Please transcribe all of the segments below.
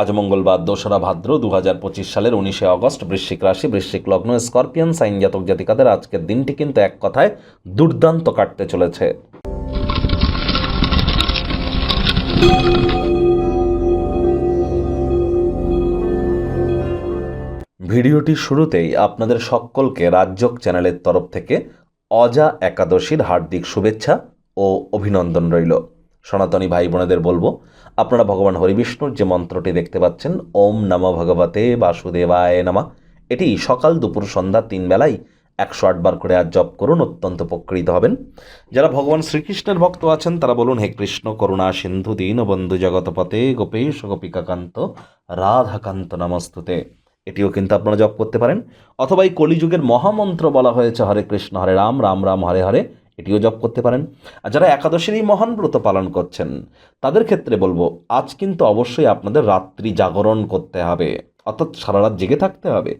আজ মঙ্গলবার দোসরা ভাদ্র দু হাজার পঁচিশ সালের উনিশে অগস্ট বৃশ্চিক রাশি, বৃশ্চিক লগ্ন, স্করপিয়ান, সাইন জাতক জাতিকাদের আজকের দিনটি কিন্তু এক কথায় দুর্দান্ত কাটতে চলেছে। ভিডিওটির শুরুতেই আপনাদের সকলকে রাজ্যক চ্যানেলের তরফ থেকে অজা একাদশীর হার্দিক শুভেচ্ছা ও অভিনন্দন রইল। সনাতনী ভাই বোনেদের বলব, আপনারা ভগবান হরিবিষ্ণুর যে মন্ত্রটি দেখতে পাচ্ছেন, ওম নম ভগবতে বাসুদেবায় নমা। এটি সকাল দুপুর সন্ধ্যা তিন বেলায় একশো আটবার করে আর জপ করুন, অত্যন্ত উপকৃত হবেন। যারা ভগবান শ্রীকৃষ্ণের ভক্ত আছেন, তারা বলুন, হে কৃষ্ণ, করুণা, সিন্ধু, দীন, বন্ধু জগতপতে গোপেশ, গোপিকাকান্ত, রাধাকান্ত, নমস্তুতে। এটিও কিন্তু আপনারা জপ করতে পারেন। অথবা এই কলিযুগের মহামন্ত্র বলা হয়েছে, হরে কৃষ্ণ, হরে রাম রাম রাম, হরে হরে। এটিও জপ করতে পারেন। আর যারা একাদশীর এই মহান ব্রত পালন করছেন, তাদের ক্ষেত্রে বলব, আজ কিন্তু অবশ্যই আপনাদের রাত্রি জাগরণ করতে হবে। অর্থাৎ সারা রাত জেগে থাকতে হবে,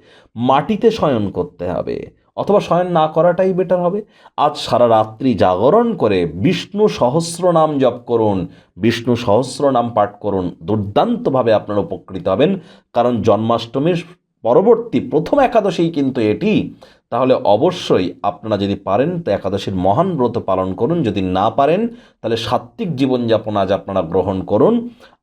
মাটিতে শয়ন করতে হবে, অথবা শয়ন না করাটাই বেটার হবে। আজ সারা রাত্রি জাগরণ করে বিষ্ণু সহস্র নাম জপ করুন, বিষ্ণু সহস্র নাম পাঠ করুন, দুর্দান্তভাবে আপনারা উপকৃত হবেন। কারণ জন্মাষ্টমীর পরবর্তী প্রথম একাদশেই কিন্তু এটি। তাহলে অবশ্যই আপনারা যদি পারেন, তো একাদশীর মহান ব্রত পালন করুন। যদি না পারেন, তাহলে সাত্ত্বিক জীবনযাপন আজ আপনারা গ্রহণ করুন।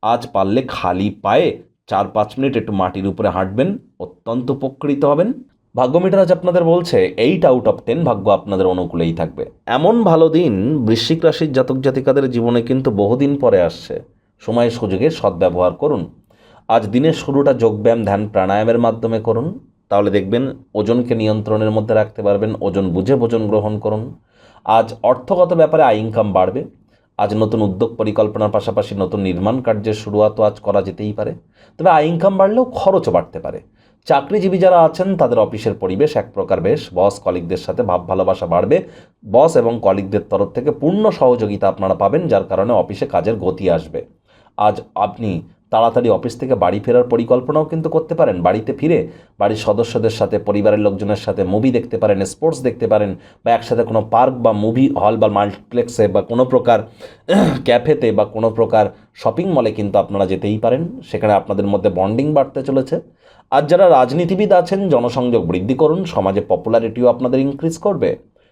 আজ পারলে খালি পায়ে চার পাঁচ মিনিট একটু মাটির উপরে হাঁটবেন, অত্যন্ত উপকৃত হবেন। ভাগ্য মিটার আজ আপনাদের বলছে এইট আউট অফ টেন ভাগ্য আপনাদের অনুকূলেই থাকবে। এমন ভালো দিন বৃশ্চিক রাশির জাতক জাতিকাদের জীবনে কিন্তু বহুদিন পরে আসছে। সময় সুযোগের সদ্ব্যবহার করুন। আজ দিনের শুরুটা যোগব্যায়াম, ধ্যান, প্রাণায়ামের মাধ্যমে করুন। তাহলে দেখবেন ওজনকে নিয়ন্ত্রণের মধ্যে রাখতে পারবেন, ওজন বুঝে ভোজন গ্রহণ করুন। আজ অর্থগত ব্যাপারে আয় ইনকাম বাড়বে। আজ নতুন উদ্যোগ পরিকল্পনার পাশাপাশি নতুন নির্মাণ কার্যের শুরুয়াতও আজ করা যেতেই পারে। তবে আয় ইনকাম বাড়লেও খরচও বাড়তে পারে। চাকরিজীবী যারা আছেন, তাদের অফিসের পরিবেশ এক প্রকার বেশ। বস, কলিগদের সাথে ভাব ভালোবাসা বাড়বে। বস এবং কলিগদের তরফ থেকে পূর্ণ সহযোগিতা আপনারা পাবেন, যার কারণে অফিসে কাজের গতি আসবে। আজ আপনি তাড়াতাড়ি অফিস থেকে বাড়ি ফেরার পরিকল্পনাও কিন্তু করতে পারেন। বাড়িতে ফিরে বাড়ির সদস্যদের সাথে, পরিবারের লোকজনের সাথে মুভি দেখতে পারেন স্পোর্টস দেখতে পারেন বা একসাথে কোনো পার্ক বা মুভি হল বা মাল্টিপ্লেক্সে বা কোনো প্রকার ক্যাফেতে বা কোনো প্রকার শপিং মলে কিন্তু আপনারা যেতেই পারেন। সেখানে আপনাদের মধ্যে বন্ডিং বাড়তে চলেছে। আর যারা রাজনীতিবিদ আছেন, জনসংযোগ বৃদ্ধি করুন, সমাজে পপুলারিটিও আপনাদের ইনক্রিজ করবে।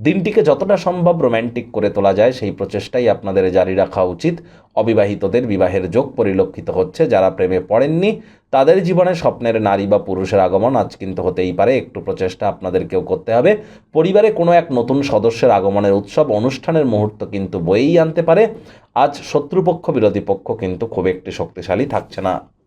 দিনটিকে যতটা সম্ভব রোম্যান্টিক করে তোলা যায়, সেই প্রচেষ্টাই আপনাদের জারি রাখা উচিত। অবিবাহিতদের বিবাহের যোগ পরিলক্ষিত হচ্ছে, যারা প্রেমে পড়েননি, তাদের জীবনে স্বপ্নের নারী বা পুরুষের আগমন আজ কিন্তু হতেই পারে। একটু প্রচেষ্টা আপনাদেরকেও করতে হবে। পরিবারে কোনো এক নতুন সদস্যের আগমনের উৎসব, অনুষ্ঠানের মুহূর্ত কিন্তু বয়েই আনতে পারে। আজ শত্রুপক্ষ, বিরোধী পক্ষ কিন্তু খুব একটি শক্তিশালী থাকছে না।